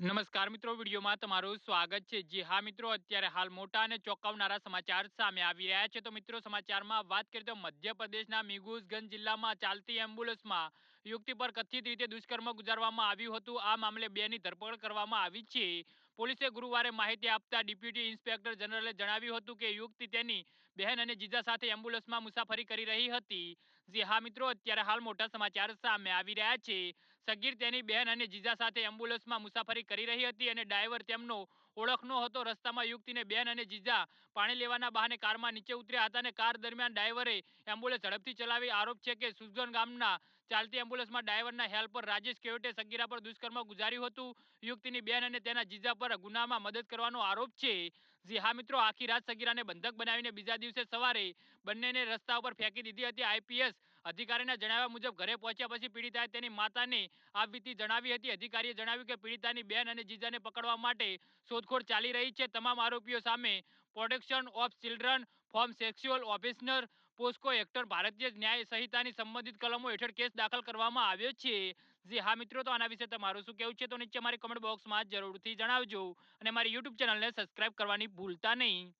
નમસ્કાર મિત્રો, વિડીયોમાં તમારું સ્વાગત છે. જી હા મિત્રો, અત્યારે હાલ મોટા અને ચોંકાવનારા સમાચાર સામે આવી રહ્યા છે. તો મિત્રો, સમાચારમાં વાત કરીએ તો મધ્યપ્રદેશના મિગુઝગંજ જિલ્લામાં ચાલતી એમ્બ્યુલન્સમાં યુવતી પર કથિત રીતે દુષ્કર્મ ગુજારવામાં આવ્યું હતું. આ મામલે બેની ધરપકડ કરવામાં આવી છે. પોલીસે ગુરુવારે માહિતી આપતા ડેપ્યુટી ઇન્સ્પેક્ટર જનરલે જણાવ્યું હતું કે યુવતી તેની બહેન અને જીજા સાથે એમ્બ્યુલન્સમાં મુસાફરી કરી રહી હતી. જી હા મિત્રો, અત્યારે હાલ મોટા સમાચાર સામે આવી રહ્યા છે. સગીર તેની બહેન અને જીજા સાથે એમ્બ્યુલન્સમાં મુસાફરી કરી રહી હતી અને ડ્રાઈવર તેમનો ઓળખનો હતો. રસ્તામાં યુવતીને બેન અને જીજા પાણી લેવાના બહાને કારમાં નીચે ઉતર્યા હતા અને કાર દરમિયાન ડ્રાઈવરે એમ્બ્યુલન્સ ઝડપથી ચલાવી. આરોપ છે કે સુજગન ગામના ચાલતી એમ્બ્યુલન્સમાં ડ્રાઈવરના હેલ્પર રાજેશ કેવટે સગીરા પર દુષ્કર્મ ગુજાર્યું હતું. યુવતીની બહેન અને તેના જીજા પર ગુનામાં મદદ કરવાનો આરોપ છે. જી હા મિત્રો, આખી રાત સગીરાને બંધક બનાવીને બીજા દિવસે સવારે બંનેને રસ્તા ઉપર ફેંકી દીધી હતી. આઈપીએસ અધિકારીના જણાવ્યા મુજબ ઘરે પહોંચ્યા પછી પીડિતાએ તેની માતાને આ વીતી જણાવી હતી. અધિકારીએ જણાવ્યું કે પીડિતાની બેન અને જીજાને પકડવા માટે શોધખોળ ચાલી રહી છે. તમામ આરોપીઓ સામે protection of children from sexual offences, POCSO act, Bharatiya Nyaya સંહિતાની સંબંધિત કલમો હેઠળ કેસ દાખલ કરવામાં આવ્યો છે. જે હા, મિત્રો, તો આના વિશે તમારું શું કહેવું છે? તો નીચે મારી કમેન્ટ બોક્સમાં જરૂરથી જણાવજો અને મારી યુટ્યુબ ચેનલને સબસ્ક્રાઇબ કરવાની ભૂલતા નહીં.